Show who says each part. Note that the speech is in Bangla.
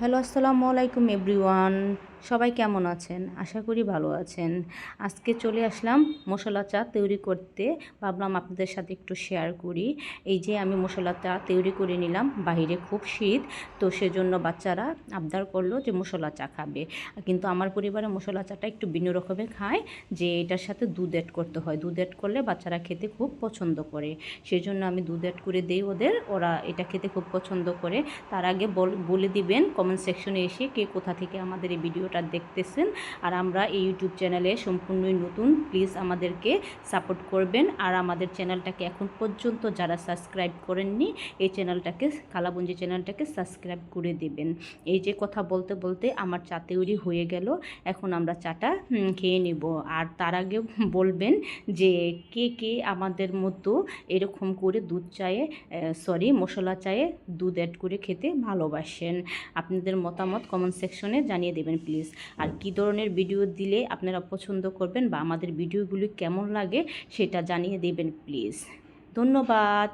Speaker 1: হ্যালো আসসালামু আলাইকুম এভরিওয়ান। সবাই কেমন আছেন? আশা করি ভালো আছেন। আজকে চলে আসলাম মশলা চা তৈরি করতে। ভাবলাম আপনাদের সাথে একটু শেয়ার করি। এই যে আমি মশলা চা তৈরি করে নিলাম বাইরে খুব শীত, তো সেজন্য বাচ্চারা আবদার করল যে মশলা চা খাবে। কিন্তু আমার পরিবারে মশলা চাটা একটু ভিন্ন রকমের খায়, যে এটার সাথে দুধ অ্যাড করতে হয়। দুধ অ্যাড করলে বাচ্চারা খেতে খুব পছন্দ করে। সেই জন্য আমি দুধ অ্যাড করে দিই ওদের। ওরা এটা খেতে খুব পছন্দ করে। তার আগে বল- দিবেন কমেন্ট সেকশনে এসে কে কোথা থেকে আমাদের এই ভিডিওটা দেখতেছেন আর আমরা এই ইউটিউব চ্যানেলে সম্পূর্ণই নতুন প্লিজ আমাদেরকে সাপোর্ট করবেন। আর আমাদের চ্যানেলটাকে এখন পর্যন্ত যারা সাবস্ক্রাইব করেননি, এই চ্যানেলটাকে কালাবঞ্জি চ্যানেলটাকে সাবস্ক্রাইব করে দেবেন। এই যে কথা বলতে বলতে আমার চা তৈরি হয়ে গেল, এখন আমরা চাটা খেয়ে নিব। আর তার আগে বলবেন যে কে কে আমাদের মতো এরকম করে দুধ চায়ে সরি মশলা চায়ে দুধ অ্যাড করে খেতে ভালোবাসেন। আপনাদের মতামত কমেন্ট সেকশনে জানিয়ে দেবেন প্লিজ আর কি ধরনের ভিডিও দিলে আপনারা পছন্দ করবেন বা আমাদের ভিডিওগুলি কেমন লাগে সেটা জানিয়ে দেবেন প্লিজ ধন্যবাদ।